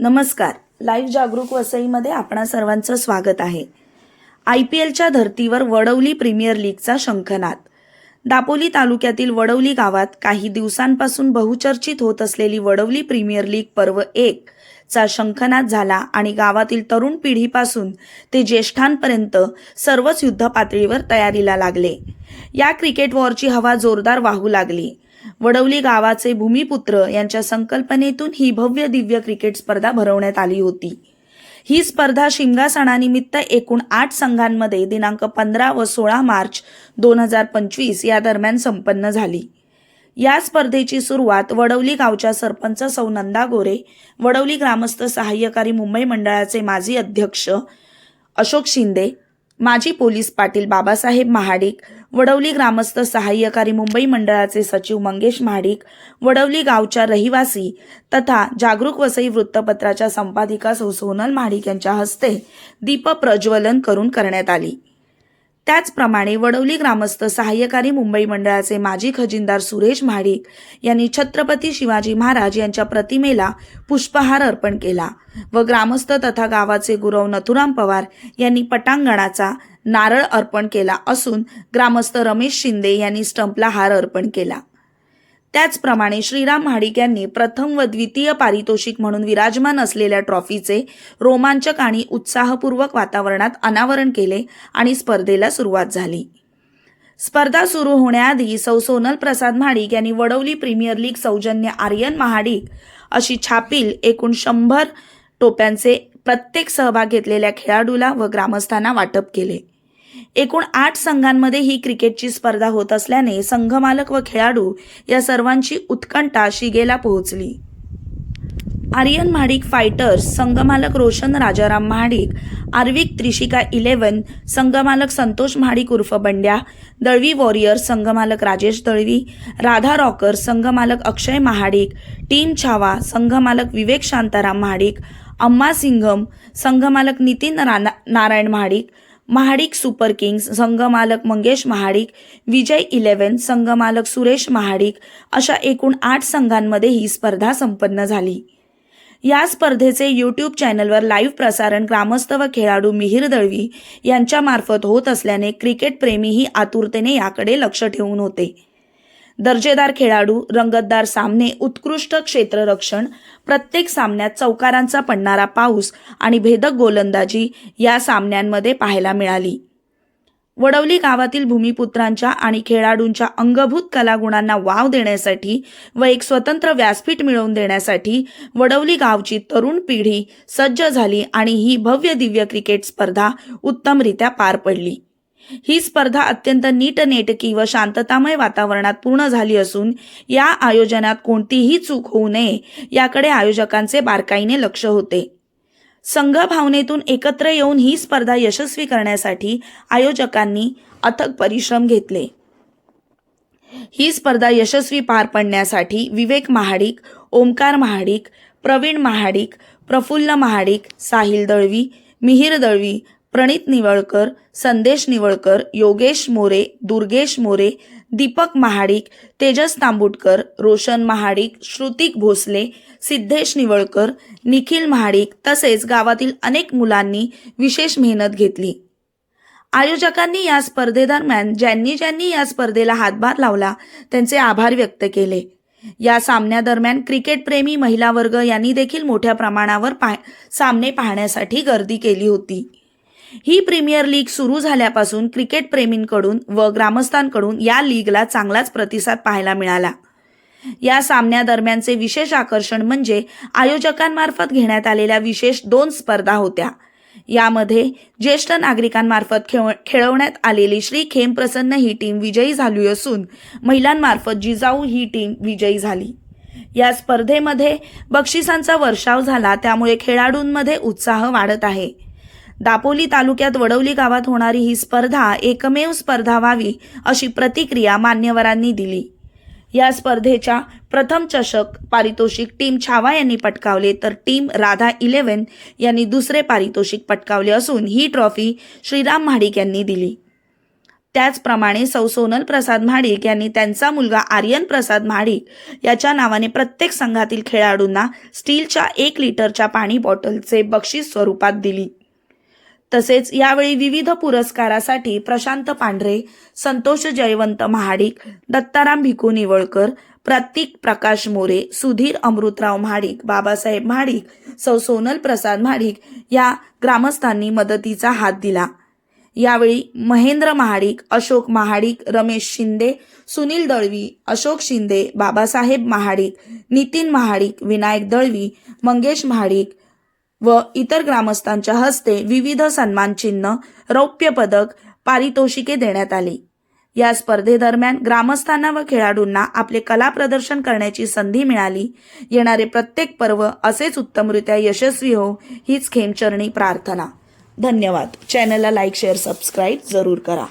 नमस्कार. लाईव्ह जागरूक वसईमध्ये आपणा सर्वांचं स्वागत आहे. आय पी एलच्या धर्तीवर वडवली प्रीमियर लीगचा शंखनाद. दापोली तालुक्यातील वडवली गावात काही दिवसांपासून बहुचर्चित होत असलेली वडवली प्रीमियर लीग पर्व एक चा शंखनाद झाला आणि गावातील तरुण पिढीपासून ते ज्येष्ठांपर्यंत सर्वच युद्ध पातळीवर तयारीला लागले. या क्रिकेट वॉरची हवा जोरदार वाहू लागली. वडवली गावाचे भूमिपुत्र यांच्या संकल्पनेतून ही भव्य दिव्य क्रिकेट स्पर्धा भरवण्यात आली होती. ही स्पर्धा शिमगा सणानिमित्त एकूण आठ संघांमध्ये दिनांक पंधरा व सोळा मार्च दोन हजार पंचवीस या दरम्यान संपन्न झाली. या स्पर्धेची सुरुवात वडवली गावच्या सरपंच सौ नंदा गोरे वडवली ग्रामस्थ सहाय्यकारी मुंबई मंडळाचे माजी अध्यक्ष अशोक शिंदे माजी पोलीस पाटील बाबासाहेब महाडिक वडवली ग्रामस्थ सहाय्यकारी मुंबई मंडळाचे सचिव मंगेश महाडिक वडवली गावच्या रहिवासी तथा जागरूक वसई वृत्तपत्राच्या संपादिका सोनल महाडिक यांच्या हस्ते दीप प्रज्वलन करून करण्यात आली. त्याचप्रमाणे वडवली ग्रामस्थ सहाय्यकारी मुंबई मंडळाचे माजी खजिनदार सुरेश महाडिक यांनी छत्रपती शिवाजी महाराज यांच्या प्रतिमेला पुष्पहार अर्पण केला व ग्रामस्थ तथा गावाचे गुरव नथुराम पवार यांनी पटांगणाचा नारळ अर्पण केला असून ग्रामस्थ रमेश शिंदे यांनी स्टंपला हार अर्पण केला. त्याचप्रमाणे श्रीराम महाडिक यांनी प्रथम व द्वितीय पारितोषिक म्हणून विराजमान असलेल्या ट्रॉफीचे रोमांचक आणि उत्साहपूर्वक वातावरणात अनावरण केले आणि स्पर्धेला सुरुवात झाली. स्पर्धा सुरू होण्याआधी सौ सोनल प्रसाद महाडिक यांनी वडवली प्रीमियर लीग सौजन्य आर्यन महाडिक अशी छापील एकूण शंभर टोप्यांचे प्रत्येक सहभाग घेतलेल्या खेळाडूला व ग्रामस्थांना वाटप केले. एकूण आठ संघांमध्ये ही क्रिकेटची स्पर्धा होत असल्याने संघमालक व खेळाडू या सर्वांची उत्कंठा शिगेला पोहोचली. आर्यन महाडिक फायटर्स संघमालक रोशन राजाराम महाडिक आर्विक त्रिशिका इलेव्हन संघमालक संतोष महाडिक उर्फ बंड्या दळवी वॉरियर्स संघमालक राजेश दळवी राधा रॉकर संघमालक अक्षय महाडिक टीम छावा संघमालक विवेक शांताराम महाडिक अम्मा सिंघम संघमालक नितीन राना नारायण महाडिक महाडिक सुपर किंग्स संघमालक मंगेश महाडिक विजय इलेव्हन संघमालक सुरेश महाडिक अशा एकूण आठ संघांमध्ये ही स्पर्धा संपन्न झाली. या स्पर्धेचे यूट्यूब चॅनलवर लाईव्ह प्रसारण ग्रामस्थ व खेळाडू मिहीर दळवी यांच्यामार्फत होत असल्याने क्रिकेटप्रेमीही आतुरतेने याकडे लक्ष ठेवून होते. दर्जेदार खेळाडू रंगतदार सामने उत्कृष्ट क्षेत्ररक्षण प्रत्येक सामन्यात चौकारांचा पडणारा पाऊस आणि भेदक गोलंदाजी या सामन्यांमध्ये पाहायला मिळाली. वडवली गावातील भूमिपुत्रांच्या आणि खेळाडूंच्या अंगभूत कलागुणांना वाव देण्यासाठी व एक स्वतंत्र व्यासपीठ मिळवून देण्यासाठी वडवली गावची तरुण पिढी सज्ज झाली आणि ही भव्य दिव्य क्रिकेट स्पर्धा उत्तमरित्या पार पडली. ही स्पर्धा अत्यंत नीटनेटकी व शांततामय वातावरणात पूर्ण झाली असून या आयोजनात कोणतीही चूक होऊ नये याकडे आयोजकांचे बारकाईने लक्ष होते. संघ भावनेतून एकत्र येऊन ही स्पर्धा यशस्वी करण्यासाठी आयोजकांनी अथक परिश्रम घेतले. ही स्पर्धा यशस्वी पार पडण्यासाठी विवेक महाडिक ओमकार महाडिक प्रवीण महाडिक प्रफुल्ल महाडिक साहिल दळवी मिहिर दळवी प्रणित निवळकर संदेश निवळकर योगेश मोरे दुर्गेश मोरे दीपक महाडिक तेजस तांबुटकर रोशन महाडिक श्रुतिक भोसले सिद्धेश निवळकर निखिल महाडिक तसेच गावातील अनेक मुलांनी विशेष मेहनत घेतली. आयोजकांनी या स्पर्धेदरम्यान ज्यांनी ज्यांनी या स्पर्धेला हातभार लावला त्यांचे आभार व्यक्त केले. या सामन्यादरम्यान क्रिकेटप्रेमी महिला वर्ग यांनी देखील मोठ्या प्रमाणावर पा सामने पाहण्यासाठी गर्दी केली होती. ही प्रीमियर लीग सुरू झाल्यापासून क्रिकेट प्रेमींकडून व ग्रामस्थांकडून या लीगला चांगलाच प्रतिसाद पाहायला मिळाला. या सामन्यादरम्यानचे विशेष आकर्षण म्हणजे आयोजकांमार्फत घेण्यात आलेल्या विशेष दोन स्पर्धा होत्या. यामध्ये ज्येष्ठ नागरिकांमार्फत खेळ खेळवण्यात आलेली श्री खेमप्रसन्न ही टीम विजयी झाली असून महिलांमार्फत जिजाऊ ही टीम विजयी झाली. या स्पर्धेमध्ये बक्षिसांचा वर्षाव झाला त्यामुळे खेळाडूंमध्ये उत्साह वाढत आहे. दापोली तालुक्यात वडवली गावात होणारी ही स्पर्धा एकमेव स्पर्धा व्हावी अशी प्रतिक्रिया मान्यवरांनी दिली. या स्पर्धेच्या प्रथम चषक पारितोषिक टीम छावा यांनी पटकावले तर टीम राधा इलेव्हन यांनी दुसरे पारितोषिक पटकावले असून ही ट्रॉफी श्रीराम महाडिक यांनी दिली. त्याचप्रमाणे सौ सोनल प्रसाद म्हाडिक यांनी त्यांचा मुलगा आर्यन प्रसाद म्हाडिक याच्या नावाने प्रत्येक संघातील खेळाडूंना स्टीलच्या एक लिटरच्या पाणी बॉटलचे बक्षीस स्वरूपात दिली. तसेच यावेळी विविध पुरस्कारासाठी प्रशांत पांढरे संतोष जयवंत महाडिक दत्ताराम भिकू निवळकर प्रतीक प्रकाश मोरे सुधीर अमृतराव महाडिक बाबासाहेब महाडिक सौ सोनल प्रसाद महाडिक या ग्रामस्थांनी मदतीचा हात दिला. यावेळी महेंद्र महाडिक अशोक महाडिक रमेश शिंदे सुनील दळवी अशोक शिंदे बाबासाहेब महाडिक नितीन महाडिक विनायक दळवी मंगेश महाडिक व इतर ग्रामस्थांच्या हस्ते विविध सन्मान चिन्ह रौप्य पदक पारितोषिके देण्यात आली. या स्पर्धेदरम्यान ग्रामस्थांना व खेळाडूंना आपले कला प्रदर्शन करण्याची संधी मिळाली. येणारे प्रत्येक पर्व असेच उत्तमरित्या यशस्वी हो हीच खेमचरणी प्रार्थना. धन्यवाद. चॅनलला लाईक शेअर सबस्क्राईब जरूर करा.